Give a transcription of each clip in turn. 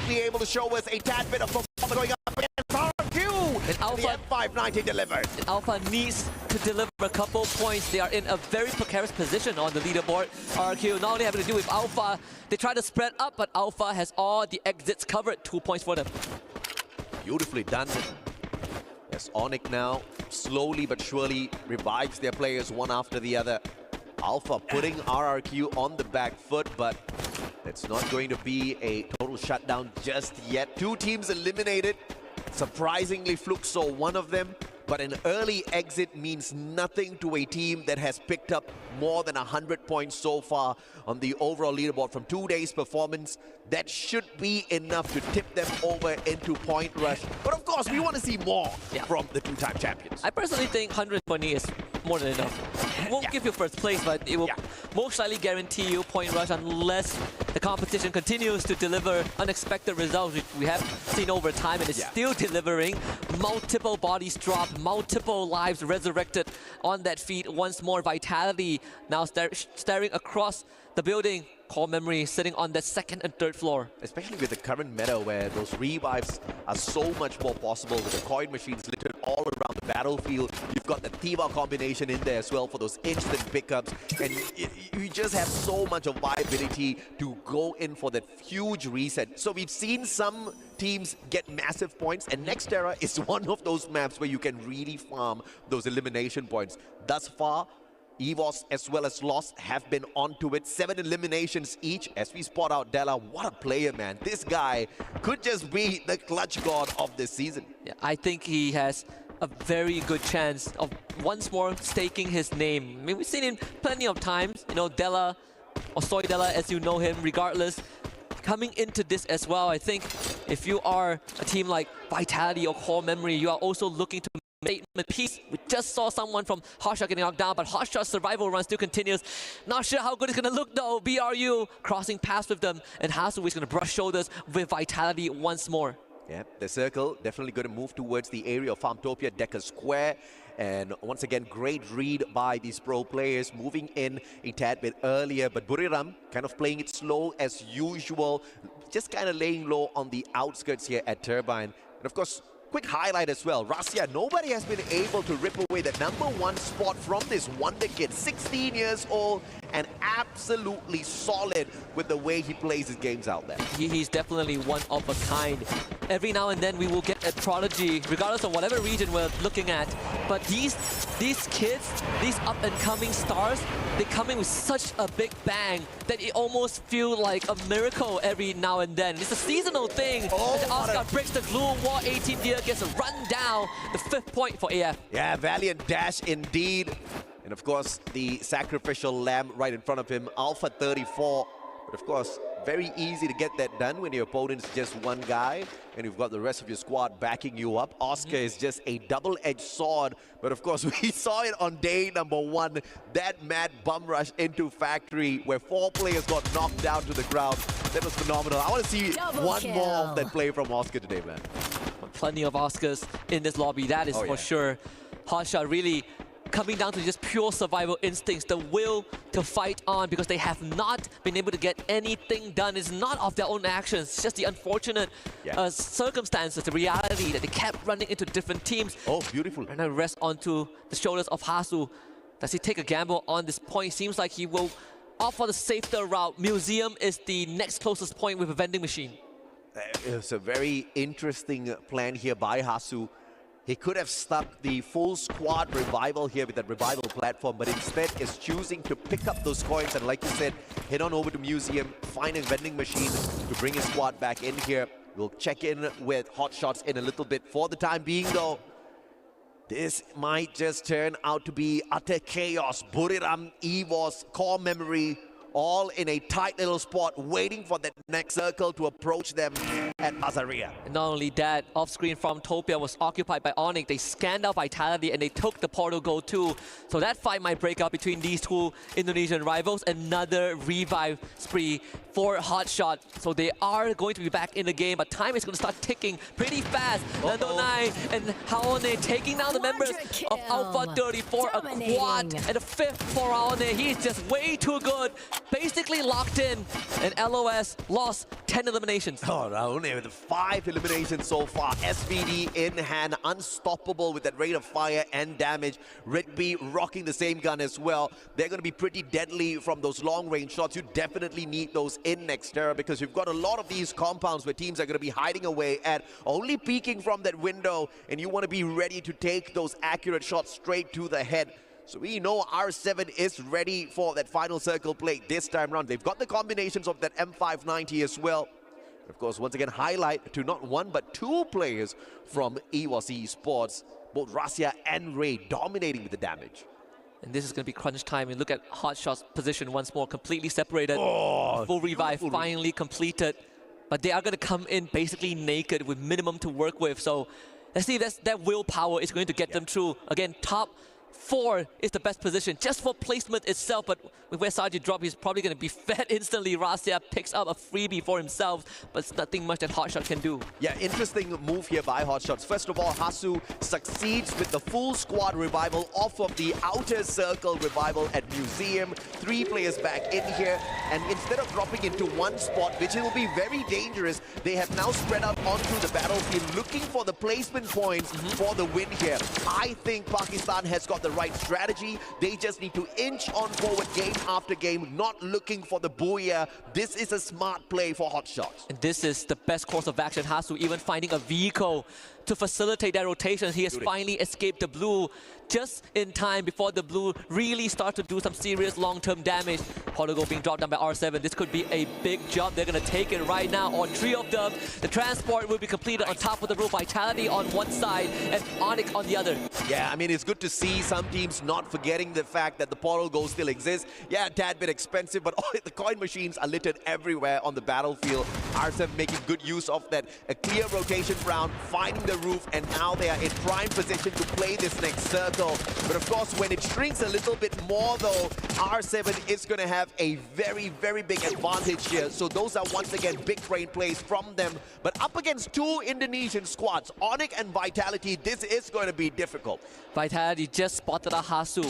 probably able to show us a tad bit of performance going up against RQ. And Alpha- the M590 delivered. And Alpha needs to deliver a couple points. They are in a very precarious position on the leaderboard. RQ not only having to do with Alpha, they try to spread up, but Alpha has all the exits covered. Two points for them. Beautifully done. As Onyx now slowly but surely revives their players one after the other. Alpha putting RRQ on the back foot, but it's not going to be a total shutdown just yet. Two teams eliminated. Surprisingly, Fluke saw one of them, but an early exit means nothing to a team that has picked up more than 100 points so far on the overall leaderboard from two days' performance. That should be enough to tip them over into point rush. But of course, we want to see more Yeah. from the two-time champions. I personally think 120 is more than enough. It won't Yeah. give you first place, but it will Yeah. most likely guarantee you point rush unless the competition continues to deliver unexpected results, which we have seen over time and it's Yeah. still delivering. Multiple bodies dropped, multiple lives resurrected on that feed. Once more, Vitality now star- staring across the building. Core memory sitting on the second and third floor. especially with the current meta where those revives are so much more possible with the coin machines littered all around the battlefield. You've got the Tiva combination in there as well for those instant pickups, and you just have so much of viability to go in for that huge reset. So we've seen some teams get massive points, and Nextera is one of those maps where you can really farm those elimination points. Thus far, EVOS as well as Lost have been onto it. Seven eliminations each as we spot out Della. What a player, man. This guy could just be the clutch god of this season. Yeah, I think he has a very good chance of once more staking his name. I mean, we've seen him plenty of times, you know, Della, or Soy Della as you know him, regardless. Coming into this as well, I think if you are a team like Vitality or Core Memory, you are also looking to a piece. We just saw someone from Hotshot getting knocked down, but Hotshot's survival run still continues. Not sure how good it's going to look though. BRU crossing paths with them, and Hasu is going to brush shoulders with Vitality once more. Yeah, the circle definitely going to move towards the area of Farmtopia, Decker Square. And once again, great read by these pro players, moving in a tad bit earlier. But Buriram kind of playing it slow as usual, just kind of laying low on the outskirts here at Turbine. And of course, quick highlight as well. Rasia, nobody has been able to rip away the number one spot from this wonder kid. 16 years old and absolutely solid with the way he plays his games out there. he, he's definitely one of a kind. Every now and then we will get a prodigy, regardless of whatever region we're looking at. But these these kids, these up-and-coming stars, they come in with such a big bang that it almost feels like a miracle every now and then. It's a seasonal thing. Oh, and a- Oscar breaks the glue wall, 18 deer gets a run down, the fifth point for AF. Yeah, valiant dash indeed. And of course, the sacrificial lamb right in front of him, Alpha 34. But of course, very easy to get that done when your opponent's just one guy and you've got the rest of your squad backing you up. Oscar mm-hmm. is just a double-edged sword. But of course, we saw it on day number one, that mad bum rush into Factory where four players got knocked down to the ground. That was phenomenal. I want to see Double one more of that play from Oscar today, man. plenty of Oscars in this lobby, that is Oh, for yeah. sure. Hotshot really coming down to just pure survival instincts, the will to fight on because they have not been able to get anything done. It's not of their own actions, it's just the unfortunate Yeah. uh, circumstances, the reality that they kept running into different teams. Oh, beautiful. And now rest onto the shoulders of Hasu. Does he take a gamble on this point? Seems like he will opt for the safer route. Museum is the next closest point with a vending machine. Uh, It's a very interesting plan here by Hasu. He could have stuck the full squad revival here with that revival platform, but instead is choosing to pick up those coins and like you said, head on over to Museum, find a vending machine to bring his squad back in here. We'll check in with Hot Shots in a little bit. For the time being though, this might just turn out to be utter chaos. Buriram, Evos, core memory, all in a tight little spot, waiting for that next circle to approach them at Azaria. Not only that, off-screen from Topia was occupied by Onyx. They scanned out Vitality and they took the portal goal too. So that fight might break up between these two Indonesian rivals. Another revive spree for Hotshot. So they are going to be back in the game, but time is going to start ticking pretty fast. Nando Nine and Haone taking down the members of Alpha 34, a quad and a fifth for Haone. He's just way too good. Basically locked in. And LOS lost 10 eliminations. Oh, Raone with five eliminations so far. SVD in hand, unstoppable with that rate of fire and damage. Rigby rocking the same gun as well. They're going to be pretty deadly from those long range shots. You definitely need those in next Nextera because you've got a lot of these compounds where teams are going to be hiding away at only peeking from that window, and you want to be ready to take those accurate shots straight to the head. So we know R7 is ready for that final circle play this time round. They've got the combinations of that M590 as well. Of course, once again, highlight to not one but two players from EWAS Esports, both Rasia and Ray dominating with the damage. And this is going to be crunch time. And look at Hotshot's position once more, completely separated. Oh, Full revive finally completed. But they are going to come in basically naked with minimum to work with. So let's see if that's, that willpower is going to get them through. Again, top four is the best position just for placement itself. But with where Saji dropped, he's probably going to be fed instantly. Rasia picks up a freebie for himself, but it's nothing much that Hotshot can do. Yeah, interesting move here by Hotshots. First of all, Hasu succeeds with the full squad revival off of the outer circle revival at Museum. Three players back in here, and instead of dropping into one spot, which will be very dangerous, they have now spread out onto the battlefield looking for the placement points mm-hmm. for the win here. I think Pakistan has got the right strategy. They just need to inch on forward game after game, not looking for the booyah. This is a smart play for Hotshots. And this is the best course of action. Hasu even finding a vehicle to facilitate that rotation. He has finally escaped the blue just in time before the blue really start to do some serious long-term damage. Polygo being dropped down by R7. This could be a big jump. They're going to take it right now on three of them. The transport will be completed on top of the roof. Vitality on one side and Onyx on the other. Yeah, I mean, it's good to see some teams not forgetting the fact that the portal goal still exists. Yeah, a tad bit expensive, but the coin machines are littered everywhere on the battlefield. R7 making good use of that. A clear rotation round, finding the roof, and now they are in prime position to play this next circle. But of course, when it shrinks a little bit more, though, R7 is going to have a very, very big advantage here. So those are once again big brain plays from them. But up against two Indonesian squads, Onyx and Vitality, this is going to be difficult. Vitality just spot da Hasu.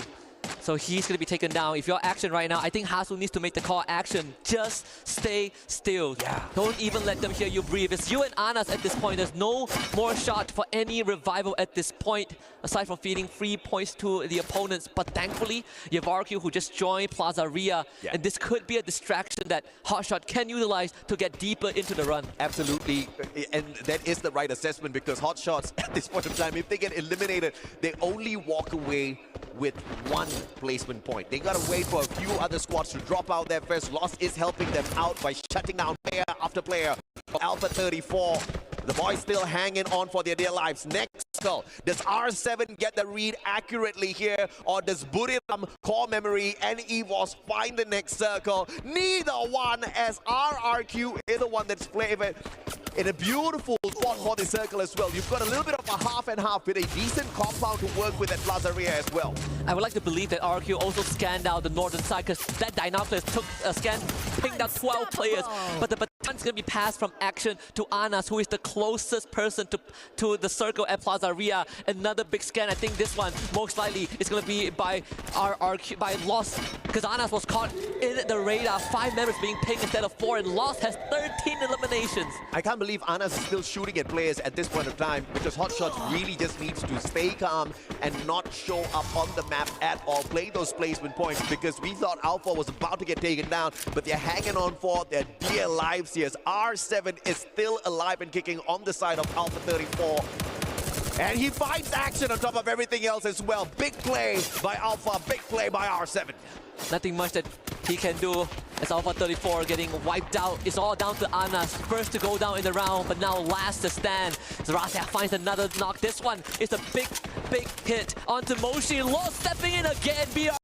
So he's going to be taken down. If you're action right now, I think Hasu needs to make the call action. Just stay still. Yeah. Don't even let them hear you breathe. It's you and Anas at this point. There's no more shot for any revival at this point, aside from feeding free points to the opponents. But thankfully, RQ who just joined Plaza Ria. Yeah. And this could be a distraction that Hotshot can utilize to get deeper into the run. Absolutely, and that is the right assessment because hot shots at this point of time, if they get eliminated, they only walk away with one placement point. They gotta wait for a few other squads to drop out there first. Lost is helping them out by shutting down player after player. Alpha 34. The boys still hanging on for their dear lives. Next call. Does R7 get the read accurately here? Or does Buriram, Core Memory, and EVOS find the next circle? Neither one as RRQ is the one that's flavored in a beautiful spot for the circle as well. You've got a little bit of a half and half with a decent compound to work with at Plazaria as well. I would like to believe that RQ also scanned out the northern side because that Dinoculus took a scan, pinged out 12 players. But the baton's going to be passed from action to Anas, who is the closest person to, to the circle at Plaza Ria. Another big scan. I think this one most likely is going to be by our RQ, by Lost because Anas was caught in the radar. Five members being pinged instead of four, and Lost has 13 eliminations. I can't believe Anas is still shooting at players at this point of time because Hotshots really just needs to stay calm and not show up on the map at all. Play those placement points because we thought Alpha was about to get taken down, but they're hanging on for their dear lives here. R7 is still alive and kicking on the side of Alpha 34. And he finds action on top of everything else as well. Big play by Alpha, big play by R7. Nothing much that he can do as Alpha 34 getting wiped out. It's all down to Anas. First to go down in the round, but now last to stand. Zarathia finds another knock. This one is a big, big hit onto Moshi. Lost stepping in again. BR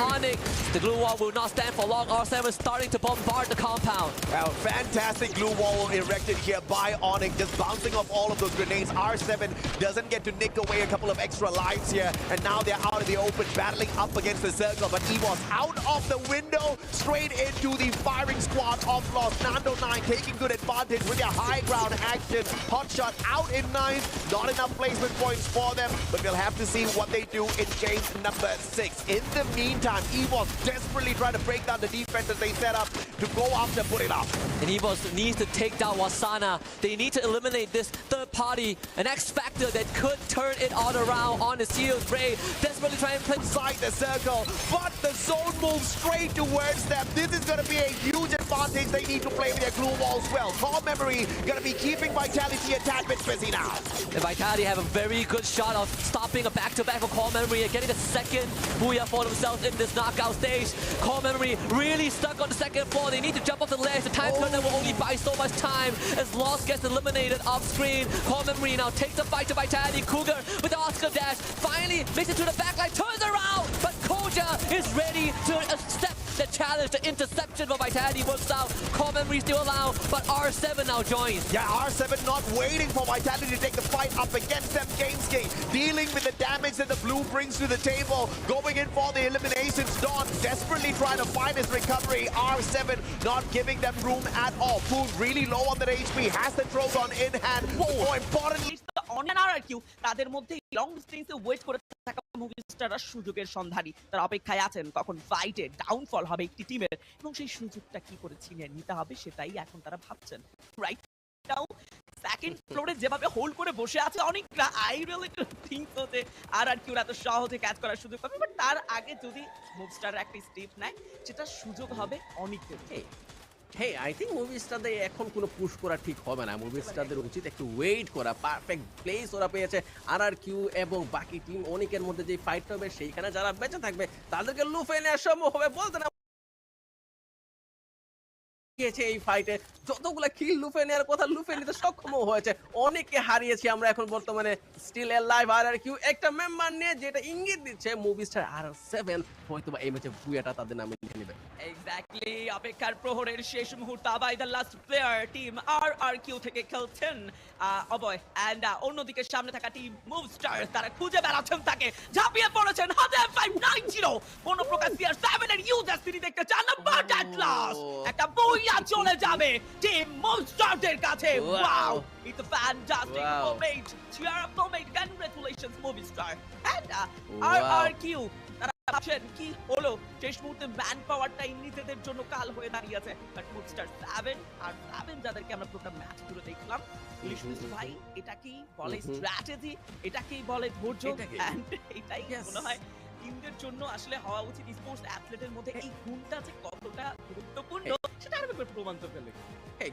Onyx. The glue wall will not stand for long. R7 is starting to bombard the compound. Well, fantastic glue wall erected here by Onyx, just bouncing off all of those grenades. R7 doesn't get to nick away a couple of extra lives here, and now they're out in the open, battling up against the circle. But EVOS out of the window, straight into the firing squad of Lost. Nando 9 taking good advantage with their high ground action. Hotshot out in ninth, not enough placement points for them, but we'll have to see what they do in game number six. In the meantime, meantime, EVOS desperately trying to break down the defense that they set up to go after put it up. And EVOS needs to take down Wasana. They need to eliminate this third party, an X factor that could turn it all around on the heels. Ray desperately trying to play inside the circle, but the zone moves straight towards them. This is going to be a huge advantage they need to play with their glue walls well. Call memory going to be keeping Vitality a tad bit busy now. And Vitality have a very good shot of stopping a back-to-back for Core Memory and getting a second booyah for themselves in this knockout stage. Core Memory really stuck on the second floor. They need to jump off the ledge. The time turner will only buy so much time as Lost gets eliminated off screen. Core Memory now takes the fight to Vitality. Cougar with the Oscar dash finally makes it to the backline, turns around, but Koja is ready to accept the challenge. The interception for Vitality works out. Core Memory still allowed, but R7 now joins. Yeah, R7 not waiting for Vitality to take the fight up against them. Gamescape dealing with the damage that the blue brings to the table, going in for the eliminations. Don desperately trying to find his recovery. R7 not giving them room at all. Food really low on their HP, has the Trogon in hand. More importantly, অনিয়ন আর কিউ তাদের মধ্যে long ডিস্টেন্সে wait করে থাকা movie স্টাররা সুযোগের সন্ধানী। তারা অপেক্ষায় আছেন, কখন ফাইটে ডাউনফল হবে একটি টিমের এবং সেই সুযোগটা কি করে ছিনিয়ে নিতে হবে সেটাই এখন তারা ভাবছেন। রাইট নাও সেকেন্ড ফ্লোরে যেভাবে হোল্ড করে বসে আছে অনেকটা আই রিয়েলি থিঙ্ক হতে আর আর কিউ এত সহজে ক্যাচ করার সুযোগ পাবে। বাট তার আগে যদি মুভস্টার একটা স্টেপ নেয় সেটা সুযোগ হবে অনেকের হে আই থিঙ্ক এখন কোনো পুশ করা ঠিক হবে না। উচিত একটু ওয়েট করা পারফেক্ট প্লেস ওরা পেয়েছে। আর আর কিউ এবং বাকি টিম অনেকের মধ্যে যে ফাইট হবে, সেইখানে যারা বেঁচে থাকবে, তাদেরকে লুফে নেওয়া সম্ভব হবে। বলতে না এই ফাইটে যতগুলো কিল লুফে নেওয়ার কথা লুফে নিতে সক্ষম হয়েছে অনেকে হারিয়েছি আমরা এখন বর্তমানে। স্টিল এর লাইভ আর আর কিউ একটা মেম্বার নিয়ে যেটা ইঙ্গিত দিচ্ছে মুভি স্টার আর সেভেন হয়তো এই ম্যাচে বুয়াটা তাদের নামে লিখে নেবে এক্স্যাক্টলি অপেক্ষার প্রহরের শেষ মুহূর্ত by the last player team R R Q থেকে খেলছেন অবয়। অ্যান্ড অন্যদিকে সামনে থাকা টিম মুভ স্টার তারা খুঁজে বেড়াচ্ছেন তাকে। ঝাঁপিয়ে পড়েছেন হাতে ফাইভ নাইন জিরো কোন প্রকার সিআর সেভেন এর ইউজার সিটি দেখতে চান না বাট অ্যাট লাস্ট একটা বইয়া চলে যাবে টিম মুভ স্টারদের কাছে. Wow it's a fantastic Wow. Up moment congratulations movie star and R Wow. আর ভাবছেন কি হলো? শেষ মুহূর্তে ম্যান পাওয়ারটা নিজেদের জন্য কাল হয়ে দাঁড়িয়েছে but move star seven R seven যাদেরকে আমরা পুরোটা ম্যাচ জুড়ে দেখলাম মিস্টার ভাই এটাকেই বলে হুম, হুম। স্ট্র্যাটেজি এটাকেই বলে ধৈর্য এটাই. মনে হয় টিমদের জন্য আসলে হওয়া উচিত স্পোর্টস অ্যাথলেটের মধ্যে এই গুণটা যে কতটা গুরুত্বপূর্ণ সেটা আরও প্রমাণ তো পেলে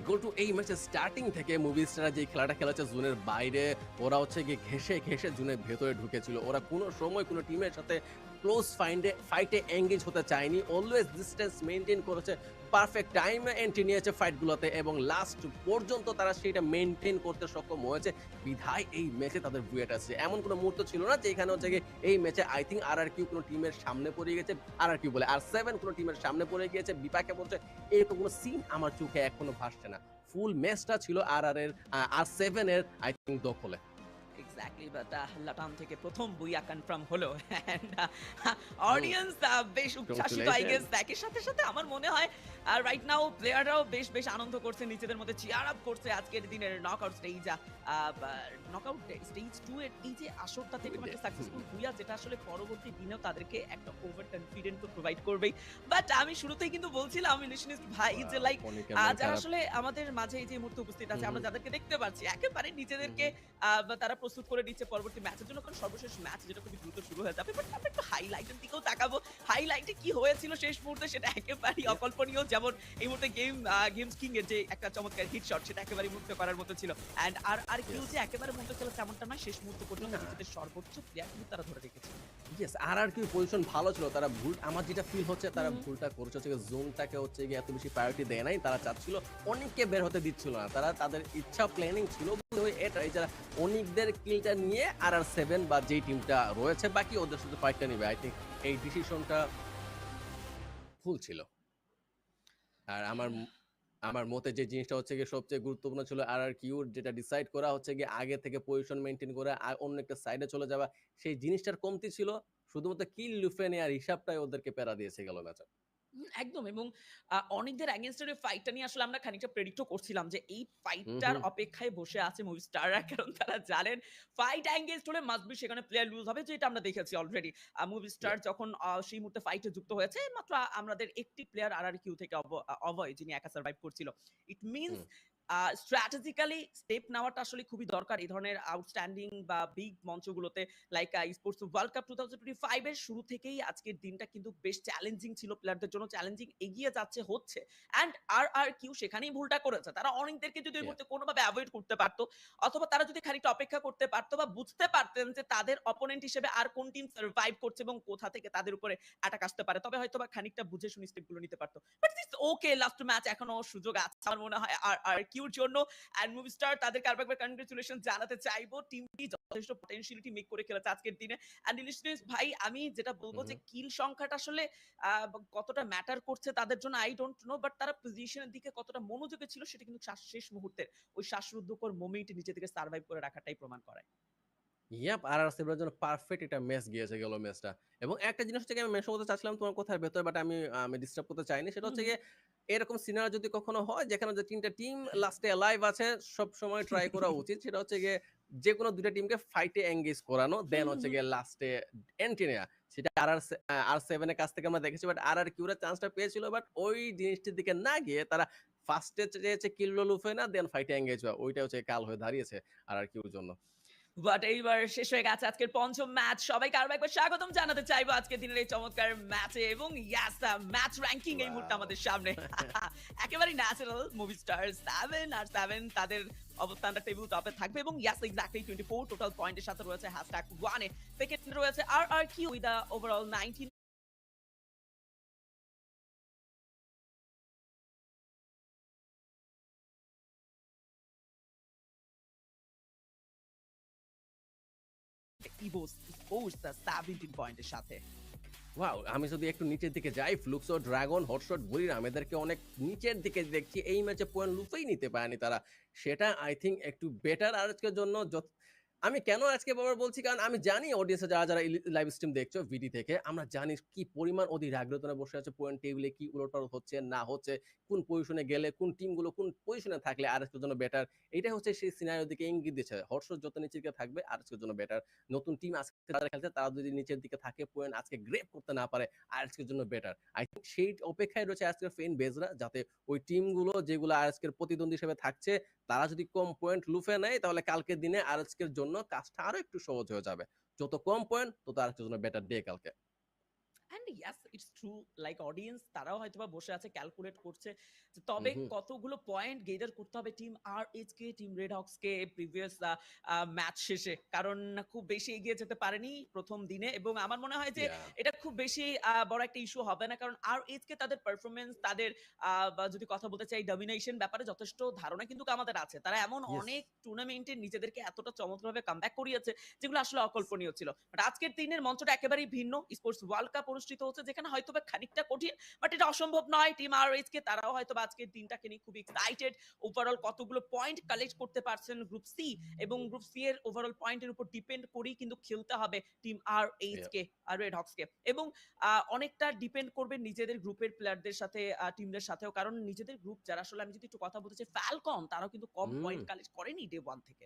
গো টু এই ম্যাচের স্টার্টিং থেকে মুভি স্টাররা যে খেলাটা খেলেছে জোনের বাইরে, ওরা হচ্ছে গিয়ে ঘেসে ঘেসে জোনের ভেতরে ঢুকেছিল। ওরা কোনো সময় কোনো টিমের সাথে ক্লোজ ফাইন্ডে ফাইটে এঙ্গেজ হতে চায়নি। অলওয়েজ ডিস্টেন্স মেনটেন করেছে। পারফেক্ট টাইম এন্ট্রি নিয়েছে ফাইটগুলোতে এবং লাস্ট পর্যন্ত তারা সেটা মেনটেন করতে সক্ষম হয়েছে। বিধায় এই ম্যাচে তাদের বুয়েট আছে এমন কোনো মুহূর্ত ছিল না যেখানে হচ্ছে গিয়ে এই ম্যাচে I think R R Q কোনো টিমের সামনে পড়ে গেছে। আর আর কিউ বলে আর সেভেন কোনো টিমের সামনে পড়ে গিয়েছে। বিপাকে পড়ছে। এরকম কোনো সিন আমার চোখে এখনও ভাসছে না। ফুল ম্যাচটা ছিল আর আর এর আর সেভেন এর আই থিঙ্ক দখলে এক্স্যাক্টলি বাট লাটাম থেকে প্রথম বুইয়া কনফার্ম হলো। এন্ড অডিয়েন্স বেশ উচ্ছ্বাসিত আই গেস একের সাথে সাথে আমার মনে হয় আর রাইট নাও প্লেয়াররাও বেশ বেশ আনন্দ করছে নিজেদের মধ্যে চিয়ার আপ করছে আজকের দিনের knockout stage knockout stage two এর এই যে আসরটা থেকে একটা সাকসেসফুল বুইয়া যেটা আসলে পরবর্তী দিনেও তাদেরকে একটা ওভার কনফিডেন্ট তো প্রোভাইড করবেই। বাট আমি শুরুতেই কিন্তু বলছিলাম ইলিশনিস্ট ভাই যে লাইক যারা আসলে আমাদের মাঝে এই যে মুহূর্তে উপস্থিত আছে আমরা যাদেরকে দেখতে পাচ্ছি একেবারে নিজেদেরকে তারা প্রস্তুত করে দিচ্ছে পরবর্তী ম্যাচের জন্য। কারণ সর্বশেষ ম্যাচ যেটা খুবই দ্রুত শুরু হয়ে যাবে বাট আমরা একটু হাইলাইটের দিকেও তাকাবো। হাইলাইটে কি হয়েছিল শেষ মুহূর্তে সেটা একেবারেই অকল্পনীয়। যেমন এই মুহূর্তে গেম গেমস কিং এর যে একটা চমৎকার হিট শট সেটা একেবারে মুক্ত করার মতো ছিল। এন্ড আর আর কিউ যে একেবারে মুক্ত ছিল তেমনটা নয় শেষ মুহূর্ত পর্যন্ত নিজেদের সর্বোচ্চ প্লেয়ার কিন্তু তারা ধরে রেখেছে। ইয়েস আর আর কি পজিশন ভালো ছিল তারা ভুল আমার যেটা ফিল হচ্ছে তারা ভুলটা করেছে। হচ্ছে জোনটাকে হচ্ছে গিয়ে এত বেশি প্রায়োরিটি দেয় নাই তারা চাচ্ছিল অনেককে বের হতে দিচ্ছিল না। তারা তাদের ইচ্ছা প্ল্যানিং ছিল এটাই যারা অনেকদের কিলটা নিয়ে আর আর সেভেন বা যেই টিমটা রয়েছে, বাকি ওদের সাথে ফাইটটা নেবে। আই থিঙ্ক এই ডিসিশনটা ভুল ছিল। আর আমার আমার মতে যে জিনিসটা হচ্ছে গিয়ে সবচেয়ে গুরুত্বপূর্ণ ছিল আর আর কিউর যেটা ডিসাইড করা হচ্ছে গিয়ে আগে থেকে পজিশন মেনটেন করে আর অন্য একটা সাইডে চলে যাওয়া। সেই জিনিসটার কমতি ছিল, শুধুমাত্র কিল লুফে নেওয়ার হিসাবটাই ওদেরকে প্যারা দিয়েছে গেল ম্যাচে। একদম। এবং অনেকদের এর ফাইটটা নিয়ে আসলে আমরা খানিকটা প্রেডিক্টও করছিলাম যে এই ফাইটটার অপেক্ষায় বসে আছে মুভি স্টাররা কারণ তারা জানেন ফাইট এঙ্গেজড হলে মাস্ট বি সেখানে প্লেয়ার লুজ হবে যেটা আমরা দেখেছি অলরেডি। মুভি স্টার যখন সেই মুহূর্তে ফাইটে যুক্ত হয়েছে মাত্র আমাদের একটি প্লেয়ার আর আর কিউ থেকে অভয় যিনি একা সার্ভাইভ করছিল। ইট মিনস স্ট্র্যাটেজিক্যালি স্টেপ নেওয়াটা আসলে খুবই দরকার এই ধরনের আউটস্ট্যান্ডিং বা বিগ মঞ্চগুলোতে লাইক স্পোর্টস ওয়ার্ল্ড কাপ 2025 এর শুরু থেকেই আজকের দিনটা কিন্তু বেশ চ্যালেঞ্জিং ছিল প্লেয়ারদের জন্য চ্যালেঞ্জিং এগিয়ে যাচ্ছে হচ্ছে। অ্যান্ড আর আর কিউ সেখানেই ভুলটা করেছে। তারা অনেকদেরকে যদি মুহূর্তে কোনোভাবে অ্যাভয়েড করতে পারতো অথবা তারা যদি খানিকটা অপেক্ষা করতে পারতো বা বুঝতে পারতেন যে তাদের অপোনেন্ট হিসেবে আর কোন টিম সার্ভাইভ করছে এবং কোথা থেকে তাদের উপরে অ্যাটাক আসতে পারে তবে হয়তো বা খানিকটা বুঝে শুনে স্টেপগুলো নিতে পারতো। But it's okay last match এখনও সুযোগ আছে। আমার মনে হয় আর আর কিউর জন্য অ্যান্ড মুভি স্টার তাদেরকে আরও একবার কনগ্রেচুলেশন জানাতে চাইব। টিমটি যথেষ্ট পটেনশিয়ালিটি মেক করে খেলেছে আজকের দিনে। অ্যান্ড ইলিস্ট্রেস ভাই আমি যেটা বলব যে কিল সংখ্যাটা আসলে কতটা ম্যাটার করছে তাদের জন্য আই ডোন্ট নো বাট তারা পজিশনের দিকে কতটা মনোযোগী ছিল সেটা কিন্তু শেষ মুহূর্তের ওই শ্বাসরুদ্ধকর মোমেন্টে নিচে থেকে সার্ভাইভ করে রাখাটাই প্রমাণ করে ইয়াপ আর আর সেভেনের জন্য পারফেক্ট একটা ম্যাচ গিয়েছে গেল ম্যাচটা এবং একটা জিনিস হচ্ছে আমি মেনশন করতে চাচ্ছিলাম তোমার কথার ভেতরে বাট আমি আমি ডিস্টার্ব করতে চাইনি। সেটা হচ্ছে গিয়ে এরকম সিনারি যদি কখনো হয় যেখানে যে তিনটা টিম লাস্টে লাইভ আছে সব সময় ট্রাই করা উচিত। সেটা হচ্ছে গিয়ে যে কোনো দুইটা টিমকে ফাইটে এঙ্গেজ করানো দেন হচ্ছে। গিয়ে লাস্টে এন্ট্রি নেওয়া সেটা আর আর আর সেভেনের কাছ থেকে আমরা দেখেছি বাট আর আর কিউরা চান্সটা পেয়েছিল বাট ওই জিনিসটির দিকে না গিয়ে তারা ফার্স্টে চেয়েছে কিল্লো লুফে না দেন ফাইটে এঙ্গেজ হওয়া। ওইটা হচ্ছে কাল হয়ে দাঁড়িয়েছে আর আর কিউর জন্য। বাট এইবার শেষ হয়ে গেছে আজকের পঞ্চম ম্যাচ সবাইকে আরও একবার স্বাগতম জানাতে চাইব আজকে দিনের এই চমৎকার ম্যাচে এবং ইয়াস ম্যাচ র‍্যাঙ্কিং এই মুহূর্তে আমাদের সামনে। একেবারে natural movie star seven R seven তাদের অবস্থানটা টেবিল টপে থাকবে। এবং ইয়াস এক্স্যাক্টলি 24 টোটাল পয়েন্টের সাথে রয়েছে হ্যাশট্যাগ ওয়ানে সেকেন্ড রয়েছে R R Q with the overall 19 post seventeen পয়েন্টের সাথে। ওয়াও আমি যদি একটু নিচের দিকে যাই ফ্লুক্সো ড্রাগন হটশট বুরির আমাদেরকে অনেক নিচের দিকে দেখছি। এই ম্যাচে পয়েন্ট লুফেই নিতে পারেনি তারা। সেটা আই থিঙ্ক একটু বেটার আজকের জন্য আমি কেন আজকে বাবার বলছি? কারণ আমি জানি অডিয়েন্সে যারা যারা লাইভ স্ট্রিম দেখছ ভিডি থেকে, আমরা জানি কি পরিমাণ অধীর আগ্রহতনে বসে আছে পয়েন্ট টেবিলে কি উলোটল হচ্ছে, না হচ্ছে, কোন পজিশনে গেলে, কোন টিমগুলো কোন পজিশনে থাকলে আর এসকের জন্য বেটার এটাই হচ্ছে সেই সিনারিও দিকে ইঙ্গিত দিচ্ছে। হর্ষ যত নিচের দিকে থাকবে আর এসকের জন্য বেটার নতুন টিম আজকে যারা খেলছে, তারা যদি নিচের দিকে থাকে পয়েন্ট আজকে গ্রেপ করতে না পারে আর এসকের জন্য বেটার আই থিঙ্ক সেই অপেক্ষায় রয়েছে আজকের ফেন বেজরা যাতে ওই টিমগুলো যেগুলো আর এসকের প্রতিদ্বন্দ্বী হিসেবে থাকছে তারা যদি কম পয়েন্ট লুফে নেয়, তাহলে কালকের দিনে আর জন্য কাজটা আরও একটু সহজ হয়ে যাবে। যত কম পয়েন্ট তত আর জন্য বেটার ডে কালকে। And yes it's true like audience তারাও হয়তোবা বসে আছে ক্যালকুলেট করছে তবে। কতগুলো পয়েন্ট গেদার করতে হবে টিম আর এইচ কে টিম রেড হক্স কে প্রিভিয়াস ম্যাচ শেষে। কারণ খুব বেশি এগিয়ে যেতে পারেনি প্রথম দিনে এবং আমার মনে হয় যে এটা খুব বেশি বড় একটা ইস্যু হবে না। কারণ আর এইচ কে তাদের পারফরমেন্স তাদের যদি কথা বলতে চাই ডমিনেশন ব্যাপারে যথেষ্ট ধারণা কিন্তু আমাদের আছে। তারা এমন. অনেক টুর্নামেন্টে নিজেদেরকে এতটা চমৎকারভাবে কামব্যাক করিয়েছে যেগুলো আসলে অকল্পনীয় ছিল। বাট আজকের দিনের মঞ্চটা একেবারেই ভিন্ন। স্পোর্টস ওয়ার্ল্ড কাপ অনুষ্ঠিত হচ্ছে যেখানে হয়তো বা খানিকটা কঠিন বাট এটা অসম্ভব নয়। টিম আর কে তারাও হয়তো আজকের দিনটাকে নিয়ে খুব এক্সাইটেড ওভারঅল কতগুলো পয়েন্ট কালেক্ট করতে পারছেন গ্রুপ সি এবং গ্রুপ সি এর ওভারঅল পয়েন্টের উপর ডিপেন্ড করেই কিন্তু খেলতে হবে টিম আর এইচ কে আর রেড হক্স কে। এবং অনেকটা ডিপেন্ড করবে নিজেদের গ্রুপের প্লেয়ারদের সাথে টিমদের সাথেও। কারণ নিজেদের গ্রুপ যারা আসলে আমি যদি একটু কথা বলতে চাই ফ্যালকন তারাও কিন্তু কম পয়েন্ট কালেক্ট করেনি ডে ওয়ান থেকে।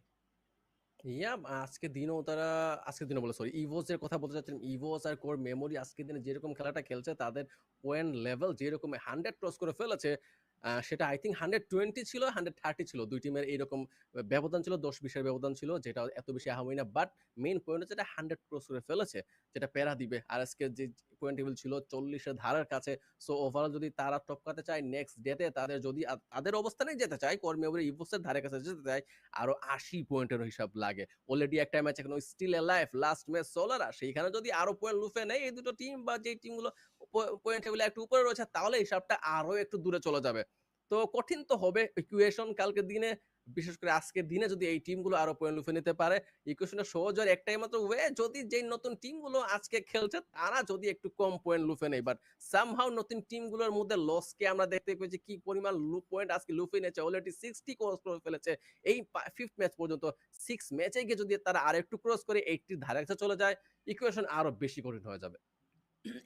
ইয়া আজকে দিনও তারা, আজকের দিনে বলে সরি ইভোস এর কথা বলতে চাচ্ছিলাম। ইভোস আর কোর মেমোরি আজকের দিনে যেরকম খেলাটা খেলছে, তাদের পয়েন্ট লেভেল যেরকম হান্ড্রেড ক্রস করে ফেলেছে সেটা আই থিঙ্ক হান্ড্রেড টোয়েন্টি ছিল হান্ড্রেড থার্টি ছিল। দুই টিমের এইরকম ব্যবধান ছিল, দশ বিশের ব্যবধান ছিল, যেটা এত বেশি আহামরি না। বাট মেইন পয়েন্ট হচ্ছে হান্ড্রেড ক্রস করে ফেলেছে, যেটা প্যারা দিবে। আর আজকে যে পয়েন্ট টেবিল ছিল চল্লিশের ধারের কাছে সো ওভারঅল যদি তারা টপকাতে চায় নেক্সট ডেতে তাদের যদি তাদের অবস্থানেই যেতে চায়, কর্মী ইভোসের ধারে কাছে যেতে চায়, আরও আশি পয়েন্টের হিসাব লাগে। অলরেডি একটা ম্যাচ এখন still a life last match সোলারা সেইখানে যদি আরও পয়েন্ট লুফে নেয়, এই দুটো টিম বা যে টিমগুলো পয়েন্ট টেবিলে একটু উপরে রয়েছে, তাহলে হিসাবটা আরও একটু দূরে চলে যাবে। তো কঠিন তো হবে ইকুয়েশন কালকে দিনে, বিশেষ করে আজকের দিনে যদি এই টিমগুলো আরও পয়েন্ট লুফে নিতে পারে ইকুয়েশনটা সহজ হওয়ার একটাই মাত্র ওয়ে যদি যেই নতুন টিমগুলো আজকে খেলছে, তারা যদি একটু কম পয়েন্ট লুফে নেয়। বাট সামহাউ নতুন টিমগুলোর মধ্যে লসকে আমরা দেখতে পেয়েছি, কি পরিমাণ লু পয়েন্ট আজকে লুফে নিয়েছে অলরেডি সিক্সটি ক্রস করে ফেলেছে, এই ফিফথ ম্যাচ পর্যন্ত। সিক্স ম্যাচে গিয়ে যদি তারা আর একটু ক্রস করে এইটটির ধারে চলে যায় ইকুয়েশন আরও বেশি কঠিন হয়ে যাবে।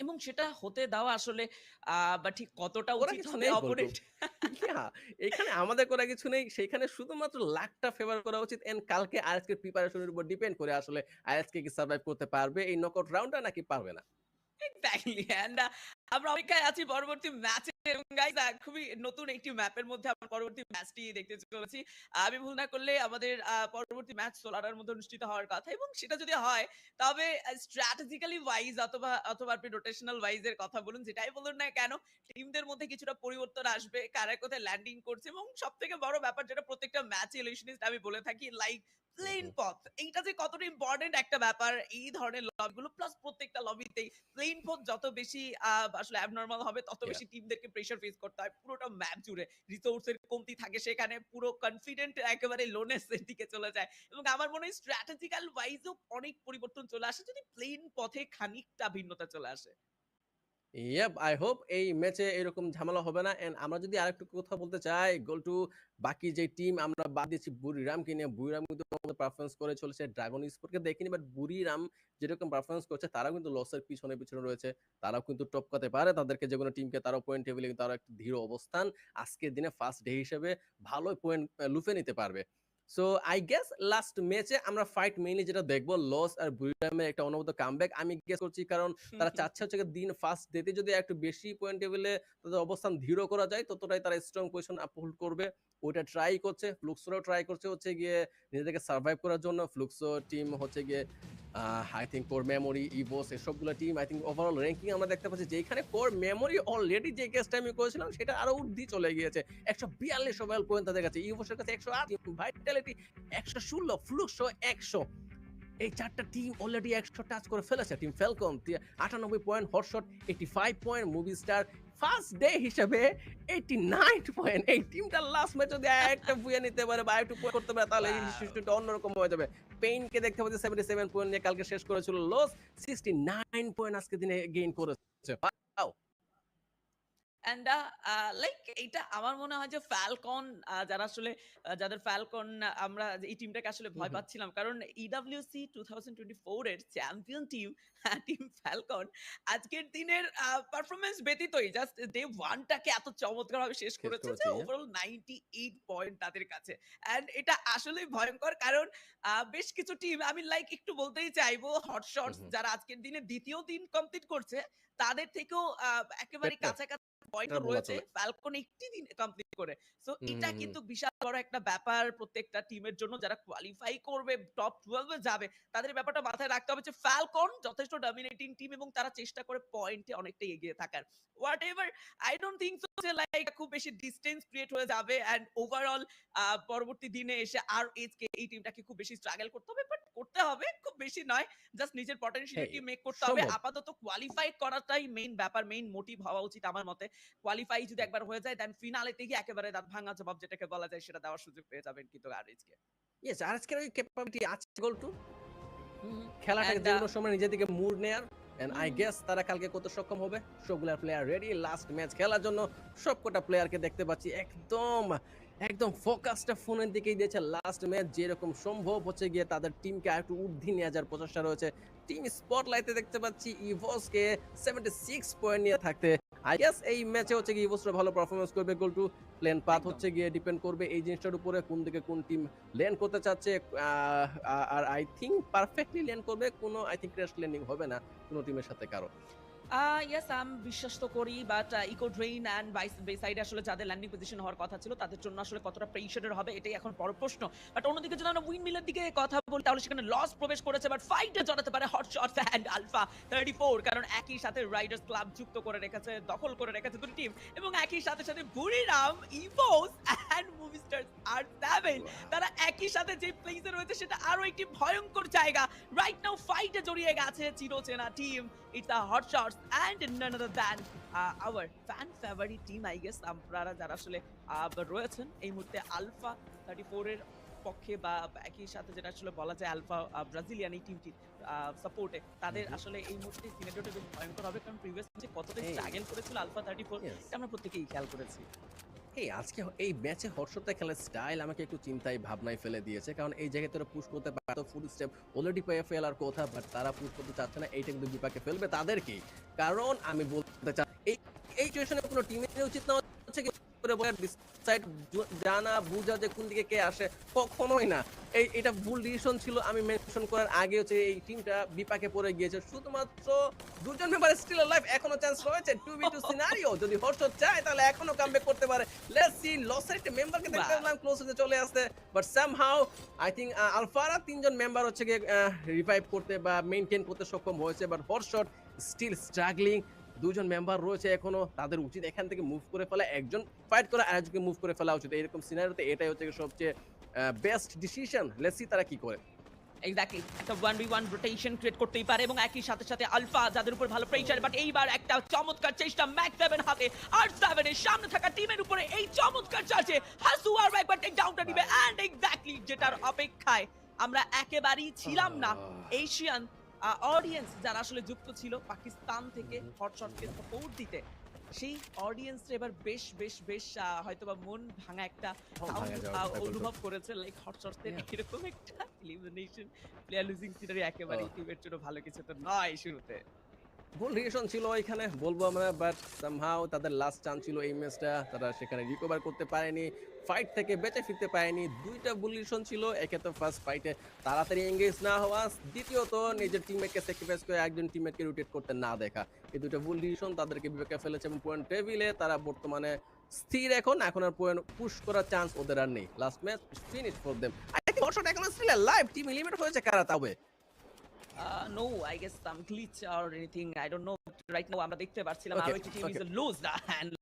এবং সেটা হতে দেওয়া আসলে বা ঠিক কতটা ওরা উচিত কিছু হবে অপোনেন্ট এখানে আমাদের করা কিছু নেই। সেখানে শুধুমাত্র লাখটা ফেভার করা উচিত। এন্ড কালকে আজকে প্রিপারেশনের উপর ডিপেন্ড করে আসলে আজকে কি সার্ভাইভ করতে পারবে? এই নকআউট রাউন্ডটা নাকি পারবে না। এক্স্যাক্টলি এন্ড আমরা অপেক্ষায় আছি পরবর্তী ম্যাচে এবং গাইস খুবই নতুন একটি ম্যাপের মধ্যে আমরা পরবর্তী ম্যাচটি দেখতে চলেছি। আমি ভুল না করলে আমাদের পরবর্তী ম্যাচ সোলারার মধ্যে অনুষ্ঠিত হওয়ার কথা। এবং সেটা যদি হয় তবে স্ট্র্যাটেজিক্যালি ওয়াইজ অথবা অথবা আপনি রোটেশনাল ওয়াইজ এর কথা বলুন যেটাই বলুন না কেন টিমদের মধ্যে কিছুটা পরিবর্তন আসবে কারা কোথায় ল্যান্ডিং করছে। এবং সব থেকে বড় ব্যাপার যেটা প্রত্যেকটা ম্যাচ ইলিশনিস্ট আমি বলে থাকি লাইক প্লেন পথ এইটা যে কতটা ইম্পর্টেন্ট একটা ব্যাপার এই ধরনের লবিগুলো প্লাস প্রত্যেকটা লবিতেই প্লেন পথ যত বেশি আহ, আসলে অ্যাবনর্মাল হবে তত. বেশি টিমদেরকে প্রেশার ফেস করতে হয়। পুরোটা ম্যাপ জুড়ে রিসোর্সের কমতি থাকে সেখানে পুরো কনফিডেন্ট একেবারে লোনেস এর দিকে চলে যায়। এবং আমার মনে হয় স্ট্র্যাটেজিক্যাল ওয়াইজও অনেক পরিবর্তন চলে আসে যদি প্লেন পথে খানিকটা ভিন্নতা চলে আসে। ইয়াপ আই হোপ এই ম্যাচে এরকম ঝামেলা হবে না। এন্ড আমরা যদি আরেকটু কথা বলতে চাই গোল টু বাকি যে টিম আমরা বাদ দিয়েছি বুড়িরামকে নিয়ে। বুড়িরাম কিন্তু পারফরমেন্স করে চলেছে ড্রাগন স্পোর্টকে দেখিনি বাট বুড়িরাম যেরকম পারফরমেন্স করছে, তারাও কিন্তু লসের পিছনে পিছনে রয়েছে। তারাও কিন্তু টপকাতে পারে। তাদেরকে যে কোনো টিমকে তারাও পয়েন্ট টেবিলে কিন্তু আরও একটা ধীর অবস্থান আজকের দিনে ফার্স্ট ডে হিসেবে ভালো পয়েন্ট লুফে নিতে পারবে। সো আই গেস লাস্ট ম্যাচে আমরা ফাইট মেইনলি যেটা দেখব লস আর বুড়িরামের একটা অনবদ্য কামব্যাক আমি গেস করছি কারণ তারা চাচ্ছে হচ্ছে দিন ফার্স্ট ডেতে যদি একটু বেশি পয়েন্ট টেবিলে তাদের অবস্থান ধীর করা যায় ততটাই তারা স্ট্রং পজিশন আপহোল্ড করবে। ওইটা ট্রাই করছে ফ্লুক্সোরাও ট্রাই করছে হচ্ছে গিয়ে নিজেদেরকে সার্ভাইভ করার জন্য। ফ্লুক্সো টিম হচ্ছে গিয়ে I think core memory Evos এসবগুলো team I think overall ranking আমরা দেখতে পাচ্ছি যেখানে কোর মেমোরি অলরেডি যে কেসটা আমি করেছিলাম, সেটা আরও উর্ধি চলে গিয়েছে। একশো বিয়াল্লিশ ওভারঅল পয়েন্ট তাদের কাছে। ইভোসের কাছে একশো আট ভাইটালিটি একশো ষোলো ফ্লুক্সো একশো। এই চারটা টিম অলরেডি একশো টাচ করে ফেলেছে। টিম ফেলকন আটানব্বই point hotshot eighty five point movie star first day হিসেবে এইটি নাইন পয়েন্ট এই টিমটা লাস্ট ম্যাচ যদি একটা বুয়ে নিতে পারে বা একটু করতে পারে তাহলে এই. সিস্টেমটা অন্যরকম হয়ে যাবে। পেইনকে দেখতে পাচ্ছি সেভেন্টি সেভেন পয়েন্ট নিয়ে কালকে শেষ করেছিল লস সিক্সটি নাইন পয়েন্ট আজকে দিনে গেইন করেছে। অ্যান্ড লাইক এটা আমার মনে হয় যে ফ্যালকন যারা আসলে যাদের ফ্যালকন আমরা এই টিমটাকে আসলে ভয় পাচ্ছিলাম। কারণ EWC two thousand twenty four এর চ্যাম্পিয়ন টিম টিম ফ্যালকন আজকের দিনের পারফরমেন্স ব্যতীতই জাস্ট ডে ওয়ানটাকে এত শেষ করেছে যে ওভারঅল নাইনটি এইট পয়েন্ট তাদের কাছে। অ্যান্ড এটা আসলেই ভয়ঙ্কর কারণ বেশ কিছু টিম আমি লাইক একটু বলতেই চাইব হটশটস হুম। যারা আজকের দিনে দ্বিতীয় দিন কমপ্লিট করছে তাদের থেকেও একেবারে কাছাকাছি পয়েন্ট রয়েছে ফ্যালকন একটি দিন কমপ্লিট করে। সো এটা কিন্তু বিশাল বড় একটা ব্যাপার প্রত্যেকটা টিমের জন্য। যারা কোয়ালিফাই করবে টপ টুয়েলভে যাবে তাদের ব্যাপারটা মাথায় রাখতে হবে যে ফ্যালকন যথেষ্ট ডমিনেটিং টিম এবং তারা চেষ্টা করে পয়েন্টে অনেকটা এগিয়ে থাকার। Whatever I don't think so যে লাইক খুব বেশি ডিস্টেন্স ক্রিয়েট হয়ে যাবে। অ্যান্ড ওভারঅল পরবর্তী দিনে এসে আর এইচকে এই টিমটাকে খুব বেশি স্ট্রাগল করতে হবে। বাট করতে হবে খুব বেশি নয়। জাস্ট নিজের পটেনশিয়ালিটি মেক করতে হবে। আপাতত কোয়ালিফাই করাটাই মেইন ব্যাপার মেইন মোটিভ হওয়া উচিত আমার মতে। কোয়ালিফাই যদি একবার হয়ে যায় দেন ফিনালেতে গিয়ে একেবারে দাঁত ভাঙা জবাব যেটাকে বলা যায় সেটা দেওয়ার সুযোগ পেয়ে যাবেন কিন্তু আরএইচকে ইয়েস আজকের ওই ক্যাপাবিলিটি আছে গোল টু খেলাটাকে যে কোনো সময় নিজে থেকে মুড নেয়ার। এন্ড আই গেস তারা কালকে কত সক্ষম হবে? সবগুলা প্লেয়ার রেডি লাস্ট ম্যাচ খেলার জন্য সবকটা প্লেয়ারকে দেখতে পাচ্ছি একদম একদম ফোকাসটা ফোনের দিকেই দিয়েছে। লাস্ট ম্যাচ যেরকম সম্ভব হচ্ছে গিয়ে তাদের টিমকে আরেকটু ঊর্ধ্বে নিয়ে যাওয়ার প্রচেষ্টা রয়েছে। টিম স্পটলাইটে দেখতে পাচ্ছি ইভোসকে সেভেন্টি সিক্স পয়েন্ট নিয়ে থাকতে। আই গেস এই ম্যাচে হচ্ছে গিয়ে ইভোসরা ভালো পারফরমেন্স করবে গোল টু প্লেন পাথ হচ্ছে গিয়ে ডিপেন্ড করবে এই জিনিসটার উপরে কোন দিকে কোন টিম ল্যান্ড করতে চাচ্ছে। আর আই থিঙ্ক পারফেক্টলি ল্যান্ড করবে কোনো আই থিঙ্ক ক্র্যাশ ল্যান্ডিং হবে না কোনো টিমের সাথে কারও। ইয়েস আমি বিশ্বাস তো করি বাট ইকো ড্রেইন অ্যান্ড সাইডে আসলে যাদের ল্যান্ডিং পজিশন হওয়ার কথা ছিল তাদের জন্য আসলে কতটা প্রেশারের হবে এটাই এখন বড় প্রশ্ন। বাট অন্যদিকে যদি আমরা উইন মিলের দিকে কথা বলি তাহলে সেখানে লস প্রবেশ করেছে বাট ফাইটে জড়াতে পারে hot shots and Alpha thirty four কারণ একই সাথে রাইডার্স ক্লাব যুক্ত করে রেখেছে দখল করে রেখেছে দুটি টিম এবং একই সাথে সাথে Buriram Evos and movie stars R seven তারা একই সাথে যে প্লেসে রয়েছে সেটা আরও একটি ভয়ঙ্কর জায়গা। রাইট নাও ফাইটে জড়িয়ে গেছে চিরচেনা team it's a hot shots and other than our fan favourite team I guess আপনারা যারা আসলে রয়েছেন এই মুহূর্তে আলফা থার্টি ফোরের পক্ষে বা একই সাথে যেটা আসলে বলা যায় আলফা ব্রাজিলিয়ান এই টিমটির সাপোর্টে তাদের। আসলে এই মুহূর্তে সিনেটোটা খুব ভয়ঙ্কর হবে কারণ প্রিভিয়াস কতটা. স্ট্রাগল করেছিল আলফা থার্টি ফোর আমরা প্রত্যেকেই খেয়াল করেছি এই আজকে এই ম্যাচে হর্ষতে খেলার স্টাইল আমাকে একটু চিন্তায়, ভাবনায় ফেলে দিয়েছে। কারণ এই জায়গায় তোরা পুশ করতে পারতো ফুল স্টেপ অলরেডি পেয়ে ফেলার কথা বাট তারা পুশ করতে চাচ্ছে না, এইটা কিন্তু বিপাকে ফেলবে তাদেরকে কারণ আমি বলতে চাই, এই এই সিচুয়েশনে কোনো টিমের উচিত না হচ্ছে কি করে ডিসাইড জানা বুঝা যে কোন দিকে কে আসে কখনোই না। এই এটা ভুল ডিসিশন ছিল আমি মেনশন করার আগে হচ্ছে এই টিমটা বিপাকে পড়ে গিয়েছে। শুধুমাত্র দুজন মেম্বার স্টিল লাইফ এখনও চান্স রয়েছে। টু বি টু সিনারিও যদি হর্ষ চায় তাহলে এখনও কামব্যাক করতে পারে। লেটস সি লসের একটা মেম্বারকে দেখতে পেলাম ক্লোজ হতে চলে আসতে বাট সামহাউ আই থিং আলফারা তিনজন মেম্বার হচ্ছে গিয়ে রিভাইভ করতে বা মেইনটেইন করতে সক্ষম হয়েছে। বাট হর্ষট স্টিল স্ট্রাগলিং দুজন মেম্বার রয়েছে এখনও তাদের উচিত এখান থেকে মুভ করে ফেলা একজন ফাইট করে আরেকজনকে মুভ করে ফেলা উচিত। এরকম সিনারিওতে এটাই হচ্ছে সবচেয়ে বেস্ট ডিসিশন লেটস সি তারা কি করে। এক্স্যাক্টলি একটা one v one rotation create করতেই পারে এবং একই সাথে সাথে আলফা যাদের উপর ভালো প্রেশার বাট এইবার একটা চমৎকার চেষ্টা ম্যাক সেভেন হাতে আর সেভেনের সামনে থাকা টিমের উপরে এই চমৎকার চার্জে হাসু আর একবার টেক ডাউনটা দিবে। এন্ড এক্স্যাক্টলি যেটার অপেক্ষায় আমরা একেবারেই ছিলাম না। এশিয়ান অডিয়েন্স যারা আসলে যুক্ত ছিল পাকিস্তান থেকে হটশটকে সাপোর্ট দিতে সেই অডিয়েন্স এবার বেশ বেশ বেশ আহ, হয়তোবা মন ভাঙা একটা। অনুভব করেছে। লাইক হটশটসের এরকম একটা এলিমিনেশন প্লেয়ার লুজিং সিনারি একেবারে. টিমের জন্য ভালো কিছু তো নয় শুরুতে। ভুল ডিসিশন ছিল এখানে বলব আমরা বাট সামহাও তাদের লাস্ট চান্স ছিল এই ম্যাচটা তারা সেখানে রিকভার করতে পারেনি। ফাইট থেকে বেঁচে ফিরতে পারেনি। দুইটা ভুল ডিসিশন ছিল একে তো ফার্স্ট ফাইটে তাড়াতাড়ি এঙ্গেজ না হওয়া। দ্বিতীয়ত নিজের টিমমেটকে স্যাক্রিফাইস করে একজন টিমমেটকে রোটেট করতে না দেখা। এই দুটো ভুল ডিসিশন তাদেরকে বিবেকে ফেলেছে এবং পয়েন্ট টেবিলে তারা বর্তমানে স্থির এখন। এখন আর পয়েন্ট পুশ করার চান্স ওদের আর নেই। Last match finish for them দর্শক এখন স্টিল লাইভ টিম এলিমিনেট হয়েছে কারা তবে no I guess some glitch or anything I don't know right now আমরা দেখতে পারছিলাম আর টিম ইজ. Lose and